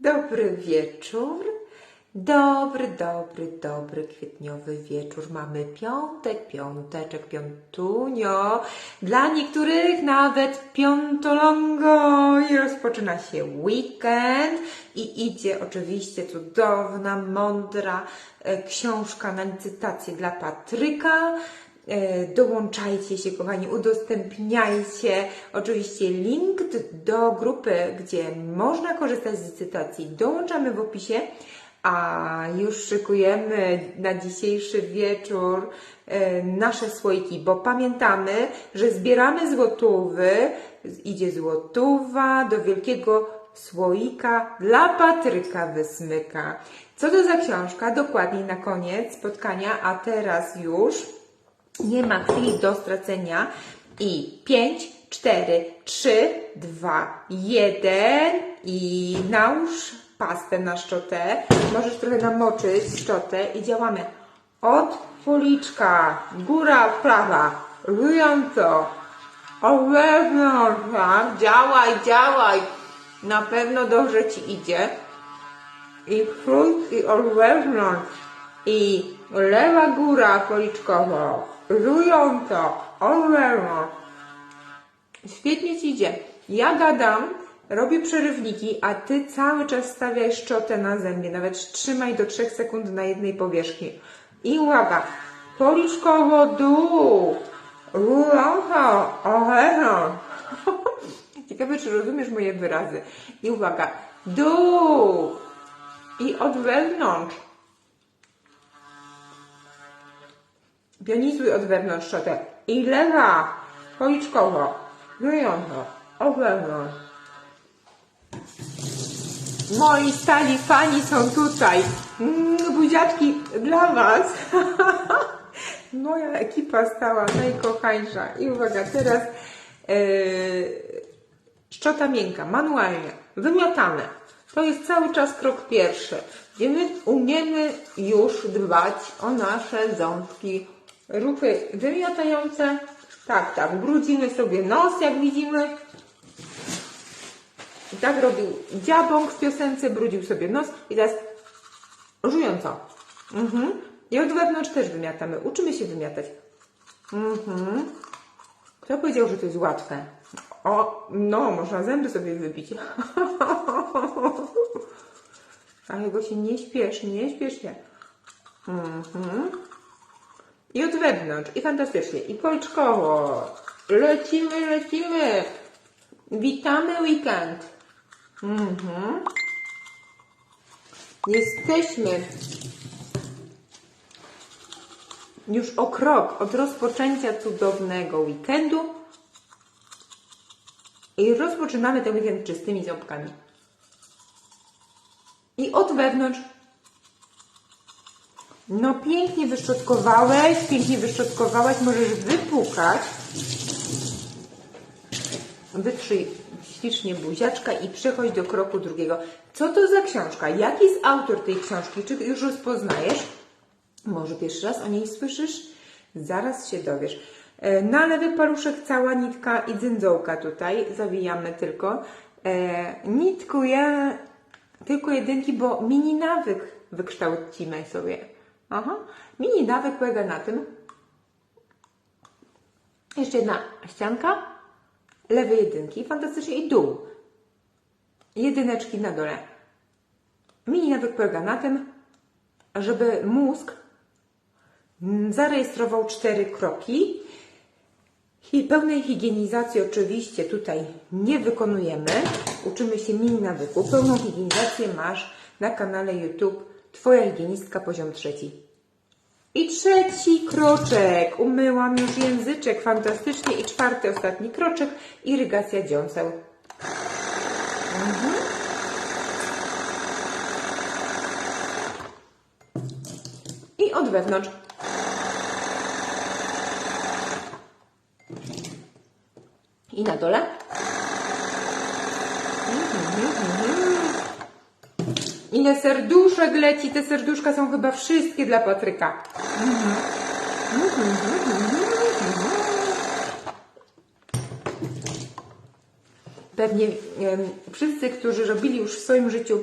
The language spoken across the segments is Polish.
Dobry wieczór. Dobry, dobry, dobry kwietniowy wieczór. Mamy piątek, piąteczek, piątunio. Dla niektórych nawet piątolongo. I rozpoczyna się weekend. I idzie oczywiście cudowna, mądra e, książka na licytację dla Patryka. E, Dołączajcie się, kochani, udostępniajcie oczywiście link do grupy, gdzie można korzystać z licytacji. Dołączamy w opisie, a już szykujemy na dzisiejszy wieczór e, nasze słoiki, bo pamiętamy, że zbieramy złotówy, idzie złotówa do wielkiego słoika dla Patryka Wysmyka. Co to za książka? Dokładniej na koniec spotkania, a teraz już nie ma chwili do stracenia. I 5, 4, 3, 2, 1 i nałóż pastę na szczotę. Możesz trochę namoczyć szczotę i działamy od policzka, góra, prawa, rująco, o wewnątrz, tak? Działaj, działaj. Na pewno dobrze Ci idzie i przód i od wewnątrz i lewa góra policzkowo, żująco, od wewnątrz. Świetnie Ci idzie. Ja gadam, robię przerywniki, a Ty cały czas stawiaj szczotę na zębie, nawet trzymaj do 3 sekund na jednej powierzchni. I uwaga, policzkowo dół, od wewnątrz. Ciekawe, czy rozumiesz moje wyrazy. I uwaga, dół i od wewnątrz. Pionizuj od wewnątrz szczotę. I lewa, policzkowo, żyjąco, od wewnątrz. Moi stali fani są tutaj. Mm, buziaczki dla Was. Moja ekipa stała najkochańsza. I uwaga, teraz yy, szczota miękka, manualnie, wymiatane. To jest cały czas krok pierwszy, gdzie my umiemy już dbać o nasze ząbki. Ruchy wymiatające. Tak, tak, brudzimy sobie nos, jak widzimy. I tak robił dziabąk w piosence, brudził sobie nos i teraz żująco. Mhm. I od wewnątrz też wymiatamy. Uczymy się wymiatać. Mhm. Kto powiedział, że to jest łatwe? O, no, można zęby sobie wybić. Ale go się nie śpiesz, nie śpiesz się. Mhm. I od wewnątrz. I fantastycznie. I policzkowo. Lecimy, lecimy. Witamy weekend. Mhm. Jesteśmy już o krok od rozpoczęcia cudownego weekendu i rozpoczynamy ten weekend czystymi ząbkami. I od wewnątrz. No pięknie wyszczotkowałeś, pięknie wyszczotkowałaś, możesz wypłukać. Wytrzyj ślicznie buziaczka i przechodź do kroku drugiego. Co to za książka? Jaki jest autor tej książki? Czy już rozpoznajesz? Może pierwszy raz o niej słyszysz? Zaraz się dowiesz. E, Na lewy paluszek cała nitka i dzyndołka tutaj. Zawijamy tylko. E, nitkuję tylko jedynki, bo mini nawyk wykształcimy sobie. Aha. Mini nawyk polega na tym. Jeszcze jedna ścianka. Lewe jedynki. Fantastycznie. I dół. Jedyneczki na dole. Mini nawyk polega na tym, żeby mózg zarejestrował cztery kroki. I pełnej higienizacji oczywiście tutaj nie wykonujemy. Uczymy się mini nawyku. Pełną higienizację masz na kanale YouTube Twoja higienistka poziom trzeci. I trzeci kroczek. Umyłam już języczek fantastycznie. I czwarty, ostatni kroczek. Irygacja dziąseł. Mhm. I od wewnątrz. I na dole. Ile serduszek leci, te serduszka są chyba wszystkie dla Patryka. Pewnie wszyscy, którzy robili już w swoim życiu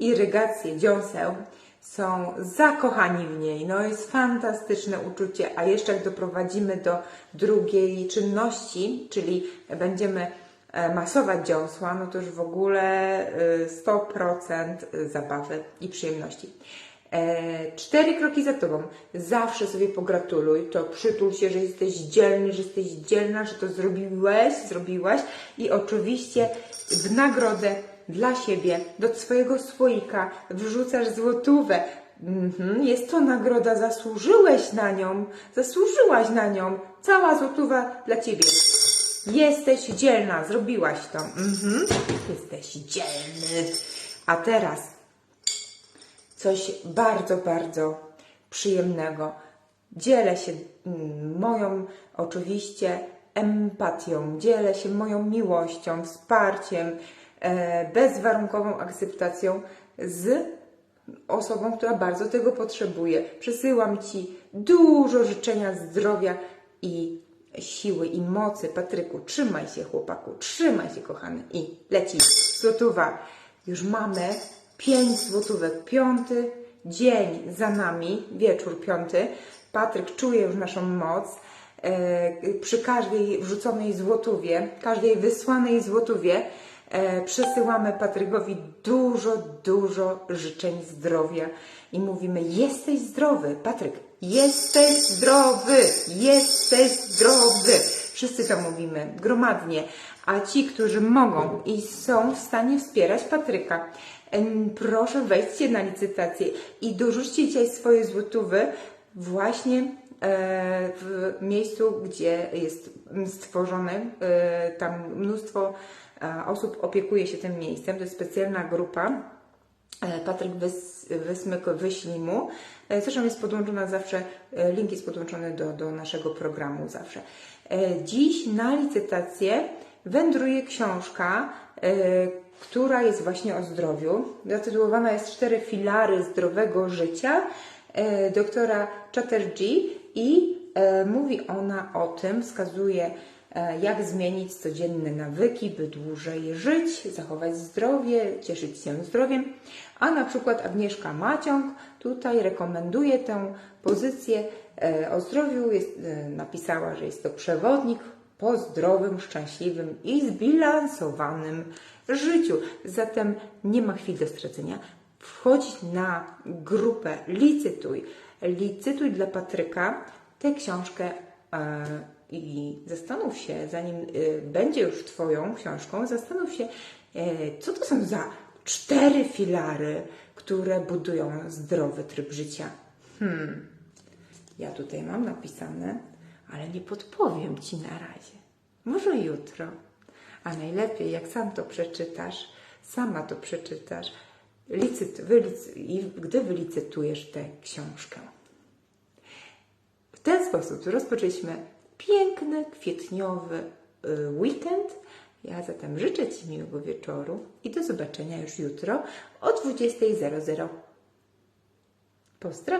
irygację dziąseł, są zakochani w niej. No jest fantastyczne uczucie, a jeszcze jak doprowadzimy do drugiej czynności, czyli będziemy masować dziąsła, no to już w ogóle y, 100% zabawy i przyjemności. E, cztery kroki za tobą. Zawsze sobie pogratuluj. To przytul się, że jesteś dzielny, że jesteś dzielna, że to zrobiłeś, zrobiłaś. I oczywiście w nagrodę dla siebie do swojego słoika wrzucasz złotówę. Mhm, jest to nagroda, zasłużyłeś na nią, zasłużyłaś na nią. Cała złotówa dla ciebie. Jesteś dzielna, zrobiłaś to. Mhm, jesteś dzielny. A teraz coś bardzo, bardzo przyjemnego. Dzielę się moją oczywiście empatią, dzielę się moją miłością, wsparciem, e, bezwarunkową akceptacją z osobą, która bardzo tego potrzebuje. Przesyłam Ci dużo życzenia zdrowia i siły i mocy. Patryku, trzymaj się chłopaku, trzymaj się kochany i leci złotówa. Już mamy pięć złotówek, piąty dzień za nami, wieczór piąty. Patryk czuje już naszą moc. E, przy każdej wrzuconej złotówie, każdej wysłanej złotówie e, przesyłamy Patrykowi dużo, dużo życzeń zdrowia i mówimy: Jesteś zdrowy, Patryk, jesteś zdrowy, jesteś zdrowy. Wszyscy to mówimy gromadnie, a ci, którzy mogą i są w stanie wspierać Patryka, proszę wejdźcie na licytację i dorzućcie dzisiaj swoje złotówy właśnie e, w miejscu, gdzie jest stworzone, e, tam mnóstwo e, osób opiekuje się tym miejscem. To jest specjalna grupa. Patryk Wys, Wysmyk wyślij mu. E, Zresztą jest podłączona zawsze, e, link jest podłączony do, do naszego programu zawsze. E, Dziś na licytację wędruje książka, która jest właśnie o zdrowiu. Zatytułowana jest Cztery filary zdrowego życia doktora Chatterjee i mówi ona o tym, wskazuje jak zmienić codzienne nawyki, by dłużej żyć, zachować zdrowie, cieszyć się zdrowiem. A na przykład Agnieszka Maciąg tutaj rekomenduje tę pozycję e, o zdrowiu. Jest, e, napisała, że jest to przewodnik po zdrowym, szczęśliwym i zbilansowanym życiu. Zatem nie ma chwili do stracenia. Wchodź na grupę Licytuj. Licytuj dla Patryka tę książkę e, i zastanów się, zanim e, będzie już Twoją książką, zastanów się, e, co to są za cztery filary, które budują zdrowy tryb życia. Hmm. Ja tutaj mam napisane, ale nie podpowiem Ci na razie. Może jutro. A najlepiej, jak sam to przeczytasz, sama to przeczytasz, licyt, wylic, gdy wylicytujesz tę książkę. W ten sposób rozpoczęliśmy piękny, kwietniowy y, weekend. Ja zatem życzę Ci miłego wieczoru i do zobaczenia już jutro o 20.00. Pozdrawiam.